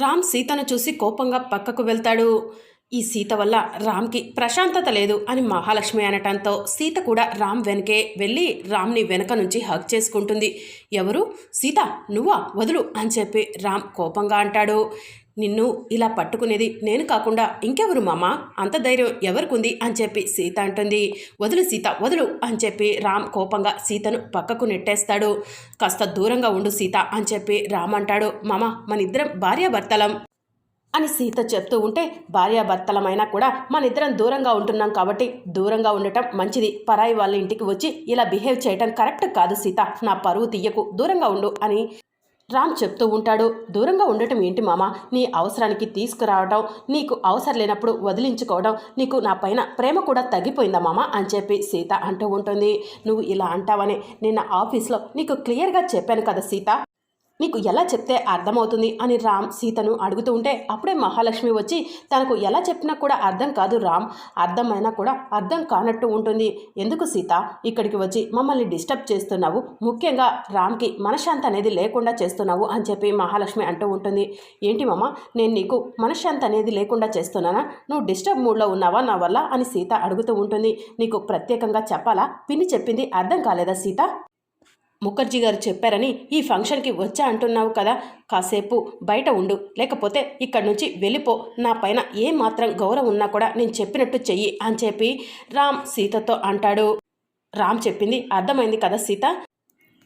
రామ్ సీతను చూసి కోపంగా పక్కకు వెళ్తాడు. ఈ సీత వల్ల రామ్కి ప్రశాంతత లేదు అని మహాలక్ష్మి అనటంతో సీత కూడా రామ్ వెనకే వెళ్ళి రామ్ని వెనక నుంచి హక్ చేసుకుంటుంది. ఎవరు? సీత నువ్వా? వదులు అని చెప్పి రామ్ కోపంగా అంటాడు. నిన్ను ఇలా పట్టుకునేది నేను కాకుండా ఇంకెవరు మామ? అంత ధైర్యం ఎవరికుంది? అని చెప్పి సీత అంటుంది. వదులు సీత వదులు అని చెప్పి రామ్ కోపంగా సీతను పక్కకు నెట్టేస్తాడు. కాస్త దూరంగా ఉండు సీత అని చెప్పి రామ్ అంటాడు. మామ మన ఇద్దరం భార్యాభర్తలం అని సీత చెప్తూ ఉంటే భార్యాభర్తలమైనా కూడా మన ఇద్దరం దూరంగా ఉంటున్నాం కాబట్టి దూరంగా ఉండటం మంచిది. పరాయి వాళ్ళ ఇంటికి వచ్చి ఇలా బిహేవ్ చేయటం కరెక్ట్ కాదు సీత. నా పరువు తీయకు దూరంగా ఉండు అని రామ్ చెప్తూ ఉంటాడు దూరంగా ఉండటం ఏంటి మామ? నీ అవసరానికి తీసుకురావడం నీకు అవసరం లేనప్పుడు వదిలించుకోవడం నీకు నా పైన ప్రేమ కూడా తగ్గిపోయిందా మామ? అని చెప్పి సీత అంటూ ఉంటుంది. నువ్వు ఇలా అంటావని నిన్న ఆఫీస్లో నీకు క్లియర్గా చెప్పాను కదా సీత నీకు ఎలా చెప్తే అర్థమవుతుంది అని రామ్ సీతను అడుగుతూ ఉంటే అప్పుడే మహాలక్ష్మి వచ్చి తనకు ఎలా చెప్పినా కూడా అర్థం కాదు రామ్. అర్థమైనా కూడా అర్థం కానట్టు ఉంటుంది. ఎందుకు సీత? ఇక్కడికి వచ్చి మమ్మల్ని డిస్టర్బ్ చేస్తున్నావు. ముఖ్యంగా రామ్కి మనశ్శాంతి అనేది లేకుండా చేస్తున్నావు అని చెప్పి మహాలక్ష్మి అంటూ ఉంటుంది. ఏంటి మామ? నేను నీకు మనశ్శాంతి అనేది లేకుండా చేస్తున్నానా? నువ్వు డిస్టర్బ్ మూడ్లో ఉన్నావా నా వల్ల? అని సీత అడుగుతూ ఉంటుంది. నీకు ప్రత్యేకంగా చెప్పాలా? పిన్ని చెప్పింది అర్థం కాలేదా సీత? ముఖర్జీ గారు చెప్పారని ఈ ఫంక్షన్కి వచ్చా అంటున్నావు కదా కాసేపు బయట ఉండు. లేకపోతే ఇక్కడి నుంచి వెళ్ళిపో. నా పైన ఏ మాత్రం గౌరవం ఉన్నా కూడా నేను చెప్పినట్టు చెయ్యి అని చెప్పి రామ్ సీతతో అంటాడు. రామ్ చెప్పింది అర్థమైంది కదా సీత?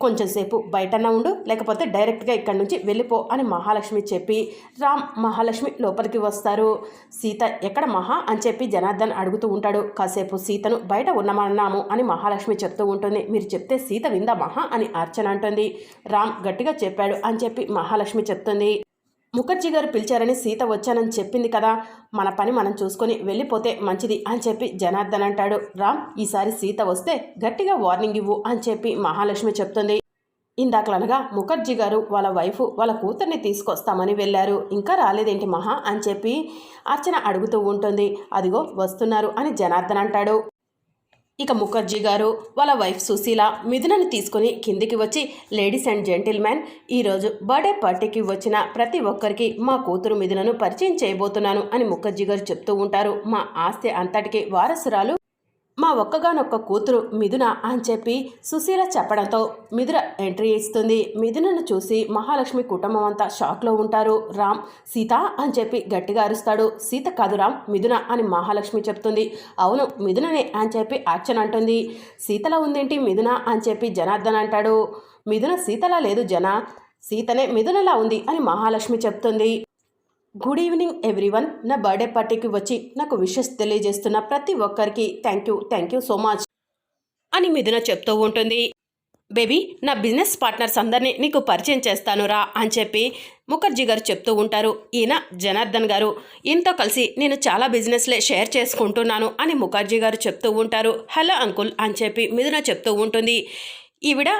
కొంచెంసేపు బయటన ఉండు లేకపోతే డైరెక్ట్గా ఇక్కడి నుంచి వెళ్ళిపో అని మహాలక్ష్మి చెప్పి రామ్ మహాలక్ష్మి లోపలికి వస్తారు. సీత ఎక్కడ మహా? అని చెప్పి జనార్దన్ అడుగుతూ ఉంటాడు. కాసేపు సీతను బయట ఉన్నామన్నాము అని మహాలక్ష్మి చెప్తూ ఉంటుంది. మీరు చెప్తే సీత విందా మహా? అని అర్చన అంటుంది. రామ్ గట్టిగా చెప్పాడు అని చెప్పి మహాలక్ష్మి చెప్తుంది. ముఖర్జీ గారు పిలిచారని సీత వచ్చానని చెప్పింది కదా. మన పని మనం చూసుకొని వెళ్ళిపోతే మంచిది అని చెప్పి జనార్దన్ అంటాడు. రామ్ ఈసారి సీత వస్తే గట్టిగా వార్నింగ్ ఇవ్వు అని చెప్పి మహాలక్ష్మి చెప్తుంది. ఇందాకలనగా ముఖర్జీ గారు వాళ్ళ వైఫ్ వాళ్ళ కూతుర్ని తీసుకొస్తామని వెళ్ళారు. ఇంకా రాలేదేంటి మహా అని చెప్పి అర్చన అడుగుతూ ఉంటుంది. అదిగో వస్తున్నారు అని జనార్దన్ అంటాడు. ఇక ముఖర్జీ గారు వాళ్ళ వైఫ్ సుశీల మిథునని తీసుకుని కిందికి వచ్చి లేడీస్ అండ్ జెంటిల్మెన్ ఈరోజు బర్త్డే పార్టీకి వచ్చిన ప్రతి ఒక్కరికి మా కూతురు మిథునను పరిచయం చేయబోతున్నాను అని ముఖర్జీ గారు చెప్తూ ఉంటారు. మా ఆస్తి అంతటికి వారసురాలు మా ఒక్కగానొక్క కూతురు మిథున అని చెప్పి సుశీల చెప్పడంతో మిథున ఎంట్రీ ఇస్తుంది. మిథునను చూసి మహాలక్ష్మి కుటుంబం అంతా షాక్లో ఉంటారు. రామ్ సీత అని చెప్పి గట్టిగా అరుస్తాడు. సీత కాదు రామ్ మిథున అని మహాలక్ష్మి చెప్తుంది. అవును మిథుననే అని చెప్పి అర్చన అంటుంది. సీతలా ఉందేంటి మిథున అని చెప్పి జనార్దన్ అంటాడు. మిథున సీతలా లేదు జన సీతనే మిథునలా ఉంది అని మహాలక్ష్మి చెప్తుంది. గుడ్ ఈవినింగ్ ఎవ్రీవన్ నా బర్త్డే పార్టీకి వచ్చి నాకు విషెస్ తెలియజేస్తున్న ప్రతి ఒక్కరికి thank you thank you so much అని మిథున చెప్తూ ఉంటుంది. బేబీ నా బిజినెస్ పార్ట్నర్స్ అందరినీ నీకు పరిచయం చేస్తాను రా అని చెప్పి ముఖర్జీ గారు చెప్తూ ఉంటారు. ఈయన జనార్దన్ గారు. ఈయనతో కలిసి నేను చాలా బిజినెస్లే షేర్ చేసుకుంటున్నాను అని ముఖర్జీ గారు చెప్తూ ఉంటారు. హలో అంకుల్ అని చెప్పి మిథున చెప్తూ ఉంటుంది. ఈవిడ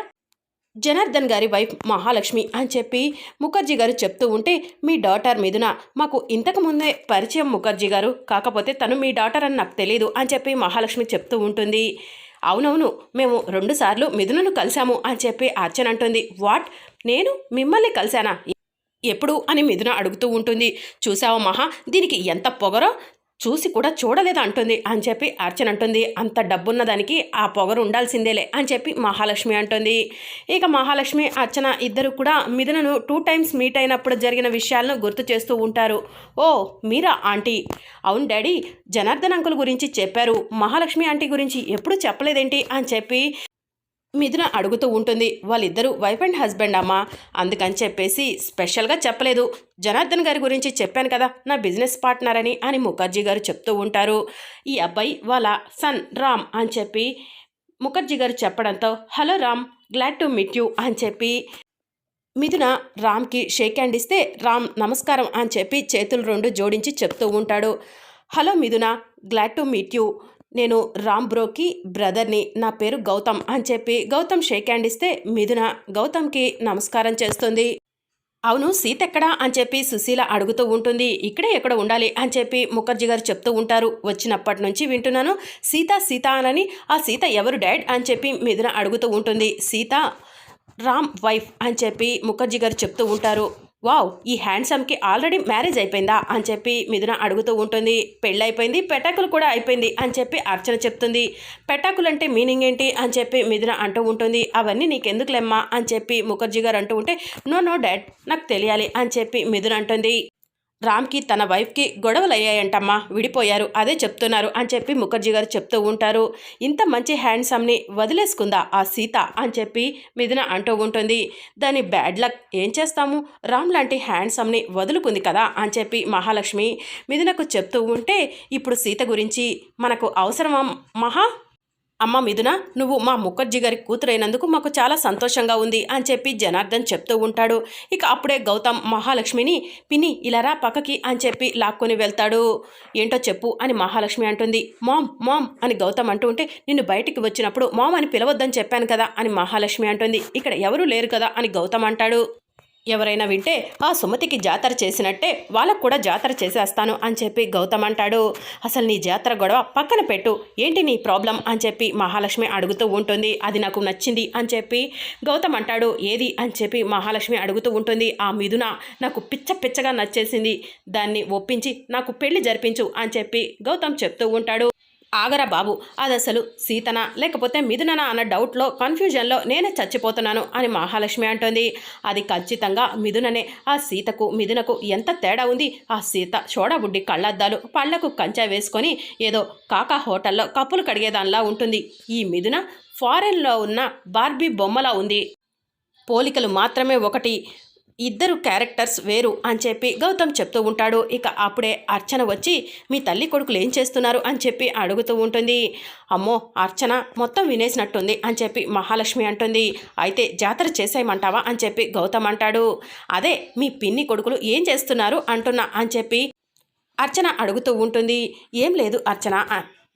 జనార్దన్ గారి వైఫ్ మహాలక్ష్మి అని చెప్పి ముఖర్జీ గారు చెప్తూ ఉంటే మీ డాటర్ మీదున మాకు ఇంతకు ముందే పరిచయం ముఖర్జీ గారు. కాకపోతే తను మీ డాటర్ అని నాకు తెలియదు అని చెప్పి మహాలక్ష్మి చెప్తూ ఉంటుంది. అవునవును మేము రెండుసార్లు మిథునను కలిశాము అని చెప్పి అర్చన అంటుంది. వాట్? నేను మిమ్మల్ని కలిశానా? ఎప్పుడు? అని మిథున అడుగుతూ ఉంటుంది. చూసావా మహా దీనికి ఎంత పొగరో చూసి కూడా చూడలేదు అంటుంది. అని చెప్పి అర్చన అంటుంది. అంత డబ్బున్న దానికి ఆ పొగరు ఉండాల్సిందేలే అని చెప్పి మహాలక్ష్మి అంటుంది. ఇక మహాలక్ష్మి అర్చన ఇద్దరు కూడా మిథునను టూ టైమ్స్ మీట్ అయినప్పుడు జరిగిన విషయాలను గుర్తు చేస్తూ ఉంటారు. ఓ మీరా ఆంటీ? అవును డాడీ జనార్దన్ అంకుల్ గురించి చెప్పారు. మహాలక్ష్మి ఆంటీ గురించి ఎప్పుడు చెప్పలేదేంటి? అని చెప్పి మిథున అడుగుతూ ఉంటుంది వాళ్ళిద్దరూ వైఫ్ అండ్ హస్బెండ్ అమ్మా? అందుకని చెప్పేసి స్పెషల్గా చెప్పలేదు. జనార్దన్ గారి గురించి చెప్పాను కదా నా బిజినెస్ పార్ట్నర్ అని అని ముఖర్జీ గారు చెప్తూ ఉంటారు. ఈ అబ్బాయి వాళ్ళ సన్ రామ్ అని చెప్పి ముఖర్జీ గారు చెప్పడంతో hello Ram glad to meet you అని చెప్పి మిథున రామ్కి షేక్ హ్యాండ్ ఇస్తే రామ్ నమస్కారం అని చెప్పి చేతులు రెండు జోడించి చెప్తూ ఉంటాడు. హలో మిథున గ్లాడ్ టు మీట్ యూ నేను రామ్ బ్రోకి బ్రదర్ని నా పేరు గౌతమ్ అని చెప్పి గౌతమ్ షేక్ హ్యాండ్ ఇస్తే మిథున గౌతమ్కి నమస్కారం చేస్తుంది. అవును సీత ఎక్కడా అని చెప్పి సుశీల అడుగుతూ ఉంటుంది. ఇక్కడే ఎక్కడ ఉండాలి అని చెప్పి ముఖర్జీ గారు చెప్తూ ఉంటారు. వచ్చినప్పటి నుంచి వింటున్నాను. సీత సీత అనని ఆ సీత ఎవరు డాడ్ అని చెప్పి మిథున అడుగుతూ ఉంటుంది. సీత రామ్ వైఫ్ అని చెప్పి ముఖర్జీ గారు చెప్తూ ఉంటారు. వావ్ ఈ హ్యాండ్సమ్కి ఆల్రెడీ మ్యారేజ్ అయిపోయిందా? అని చెప్పి మిథున అడుగుతూ ఉంటుంది. పెళ్ళి అయిపోయింది పెటాకులు కూడా అయిపోయింది అని చెప్పి అర్చన చెప్తుంది. పెటాకులు అంటే మీనింగ్ ఏంటి? అని చెప్పి మిథున అంటూ ఉంటుంది. అవన్నీ నీకెందుకులేమ్మా? అని చెప్పి ముఖర్జీ గారు అంటూ ఉంటే నో నో డాడ్ నాకు తెలియాలి అని చెప్పి మిథున అంటుంది. రామ్కి తన వైఫ్కి గొడవలు అయ్యాయంటమ్మా విడిపోయారు. అదే చెప్తున్నారు అని చెప్పి ముఖర్జీ గారు చెప్తూ ఉంటారు. ఇంత మంచి హ్యాండ్సమ్ని వదిలేసుకుందా ఆ సీత అని చెప్పి మిథున అంటూ ఉంటుంది. దాని బ్యాడ్ లక్ ఏం చేస్తాము? రామ్ లాంటి హ్యాండ్సమ్ని వదులుకుంది కదా అని చెప్పి మహాలక్ష్మి మిథునకు చెప్తూ ఉంటే ఇప్పుడు సీత గురించి మనకు అవసరమా మహా? అమ్మ మిథున నువ్వు మా ముఖర్జీ గారి కూతురైనందుకు మాకు చాలా సంతోషంగా ఉంది అని చెప్పి జనార్దన్ చెప్తూ ఉంటాడు. ఇక అప్పుడే గౌతమ్ మహాలక్ష్మిని పిన్ని ఇలారా పక్కకి అని చెప్పి లాక్కొని వెళ్తాడు. ఏంటో చెప్పు అని మహాలక్ష్మి అంటుంది. మామ్ మామ్ అని గౌతమ్ అంటూ ఉంటే నిన్ను బయటికి వచ్చినప్పుడు మామ్ అని పిలవద్దని చెప్పాను కదా అని మహాలక్ష్మి అంటుంది. ఇక్కడ ఎవరూ లేరు కదా అని గౌతమ్ అంటాడు. ఎవరైనా వింటే ఆ సుమతికి జాతర చేసినట్టే వాళ్ళకు కూడా జాతర చేసేస్తాను అని చెప్పి గౌతమ్ అంటాడు. అసలు నీ జాతర గొడవ పక్కన పెట్టు. ఏంటి నీ ప్రాబ్లం? అని చెప్పి మహాలక్ష్మి అడుగుతూ ఉంటుంది. అది నాకు నచ్చింది అని చెప్పి గౌతమ్ అంటాడు. ఏది? అని చెప్పి మహాలక్ష్మి అడుగుతూ ఉంటుంది. ఆ మిథున నాకు పిచ్చ పిచ్చగా నచ్చేసింది. దాన్ని ఒప్పించి నాకు పెళ్ళి జరిపించు అని చెప్పి గౌతమ్ చెప్తూ ఉంటాడు. ఆగరా బాబు అది అసలు సీతనా? లేకపోతే మిథుననా అన్న డౌట్లో కన్ఫ్యూజన్లో నేనే చచ్చిపోతున్నాను అని మహాలక్ష్మి అంటోంది. అది ఖచ్చితంగా మిథుననే. ఆ సీతకు మిథునకు ఎంత తేడా ఉంది? ఆ సీత చోడబుడ్డి కళ్ళద్దాలు పళ్ళకు కంచా వేసుకొని ఏదో కాకా హోటల్లో కప్పులు కడిగేదానిలా ఉంటుంది. ఈ మిథున ఫారెన్లో ఉన్న బార్బీ బొమ్మలా ఉంది. పోలికలు మాత్రమే ఒకటి. ఇద్దరు క్యారెక్టర్స్ వేరు అని చెప్పి గౌతమ్ చెప్తూ ఉంటాడు. ఇక అప్పుడే అర్చన వచ్చి మీ తల్లి కొడుకులు ఏం చేస్తున్నారు? అని చెప్పి అడుగుతూ ఉంటుంది. అమ్మో అర్చన మొత్తం వినేసినట్టుంది అని చెప్పి మహాలక్ష్మి అంటుంది. అయితే జాతర చేసేయమంటావా? అని చెప్పి గౌతమ్ అంటాడు. అదే మీ పిన్ని కొడుకులు ఏం చేస్తున్నారు? అంటున్నా అని చెప్పి అర్చన అడుగుతూ ఉంటుంది. ఏం లేదు అర్చన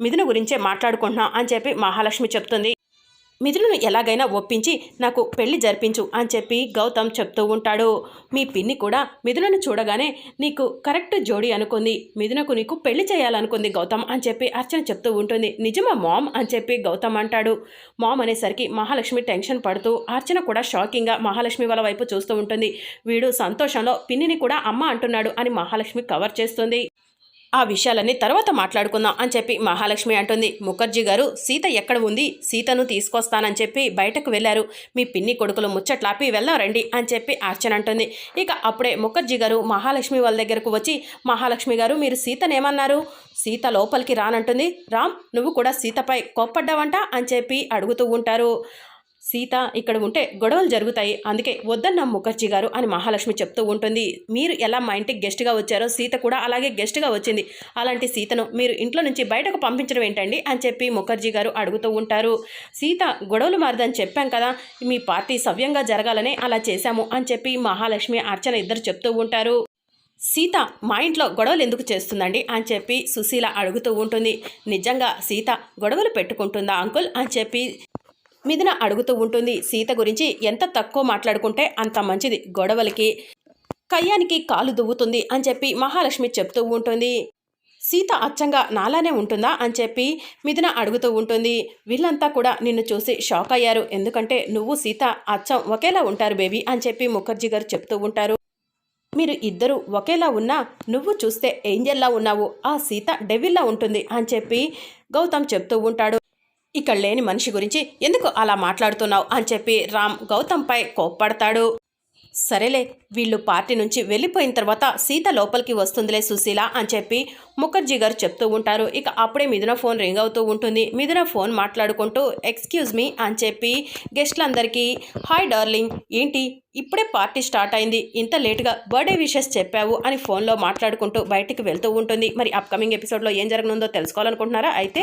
మిథున గురించే మాట్లాడుకుంటున్నాం అని చెప్పి మహాలక్ష్మి చెప్తుంది. మిథులను ఎలాగైనా ఒప్పించి నాకు పెళ్ళి జరిపించు అని చెప్పి గౌతమ్ చెప్తూ ఉంటాడు. మీ పిన్ని కూడా మిథులను చూడగానే నీకు కరెక్ట్ జోడి అనుకుంది. మిథునకు నీకు పెళ్ళి చేయాలనుకుంది గౌతమ్ అని చెప్పి అర్చన చెప్తూ ఉంటుంది. నిజమా మామ్ అని చెప్పి గౌతమ్ అంటాడు. మామ్ అనేసరికి మహాలక్ష్మి టెన్షన్ పడుతూ అర్చన కూడా షాకింగ్గా మహాలక్ష్మి వాళ్ళ వైపు చూస్తూ ఉంటుంది. వీడు సంతోషంలో పిన్నిని కూడా అమ్మ అంటున్నాడు అని మహాలక్ష్మి కవర్ చేస్తుంది. ఆ విషయాలన్నీ తర్వాత మాట్లాడుకుందాం అని చెప్పి మహాలక్ష్మి అంటుంది. ముఖర్జీ గారు సీత ఎక్కడ ఉంది? సీతను తీసుకొస్తానని చెప్పి బయటకు వెళ్ళారు. మీ పిన్ని కొడుకులు ముచ్చట్లాపి వెళ్దాం రండి అని చెప్పి అర్చన అంటుంది. ఇక అప్పుడే ముఖర్జీ గారు మహాలక్ష్మి వాళ్ళ దగ్గరకు వచ్చి మహాలక్ష్మి గారు మీరు సీతనేమన్నారు? సీత లోపలికి రానంటుంది. రామ్ నువ్వు కూడా సీతపై కోప్పడ్డావంట అని చెప్పి అడుగుతూ ఉంటారు. సీత ఇక్కడ ఉంటే గొడవలు జరుగుతాయి. అందుకే వద్దన్న ముఖర్జీ గారు అని మహాలక్ష్మి చెప్తూ ఉంటుంది. మీరు ఎలా మా ఇంటికి గెస్ట్గా వచ్చారో సీత కూడా అలాగే గెస్ట్గా వచ్చింది. అలాంటి సీతను మీరు ఇంట్లో నుంచి బయటకు పంపించడం ఏంటండి? అని చెప్పి ముఖర్జీ గారు అడుగుతూ ఉంటారు. సీత గొడవలు మారదని చెప్పాం కదా మీ పార్టీ సవ్యంగా జరగాలనే అలా చేశాము అని చెప్పి మహాలక్ష్మి అర్చన ఇద్దరు చెప్తూ ఉంటారు. సీత మా ఇంట్లో గొడవలు ఎందుకు చేస్తుందండి? అని చెప్పి సుశీల అడుగుతూ ఉంటుంది. నిజంగా సీత గొడవలు పెట్టుకుంటుందా అంకుల్? అని చెప్పి మిథున అడుగుతూ ఉంటుంది సీత గురించి ఎంత తక్కువ మాట్లాడుకుంటే అంత మంచిది గొడవలకి. కయ్యానికి కాలు దువ్వుతుంది అని చెప్పి మహాలక్ష్మి చెప్తూ ఉంటుంది. సీత అచ్చంగా నాలానే ఉంటుందా అని చెప్పి మిథున అడుగుతూ ఉంటుంది. వీళ్ళంతా కూడా నిన్ను చూసి షాక్ అయ్యారు. ఎందుకంటే నువ్వు సీత అచ్చం ఒకేలా ఉంటారు బేబీ అని చెప్పి ముఖర్జీ గారు చెప్తూ ఉంటారు. మీరు ఇద్దరు ఒకేలా ఉన్నా నువ్వు చూస్తే ఏంజల్లా ఉన్నావు. ఆ సీత డెవిల్లా ఉంటుంది అని చెప్పి గౌతమ్ చెప్తూ ఉంటాడు. ఇక్కడ లేని మనిషి గురించి ఎందుకు అలా మాట్లాడుతున్నావు అని చెప్పి రామ్ గౌతమ్పై కోప్పడతాడు. సరేలే వీళ్ళు పార్టీ నుంచి వెళ్ళిపోయిన తర్వాత సీత లోపలికి వస్తుందిలే సుశీల అని చెప్పి ముఖర్జీ గారు చెప్తూ ఉంటారు. ఇక అప్పుడే మిథున ఫోన్ రింగ్ అవుతూ ఉంటుంది. మిథున ఫోన్ మాట్లాడుకుంటూ ఎక్స్క్యూజ్ మీ అని చెప్పి గెస్ట్లందరికీ హాయ్ డార్లింగ్ ఏంటి? ఇప్పుడే పార్టీ స్టార్ట్ అయింది. ఇంత లేటుగా బర్త్డే విషెస్ చెప్పావు అని ఫోన్లో మాట్లాడుకుంటూ బయటికి వెళ్తూ ఉంటుంది. మరి అప్కమింగ్ ఎపిసోడ్లో ఏం జరగనుందో తెలుసుకోవాలనుకుంటున్నారా అయితే?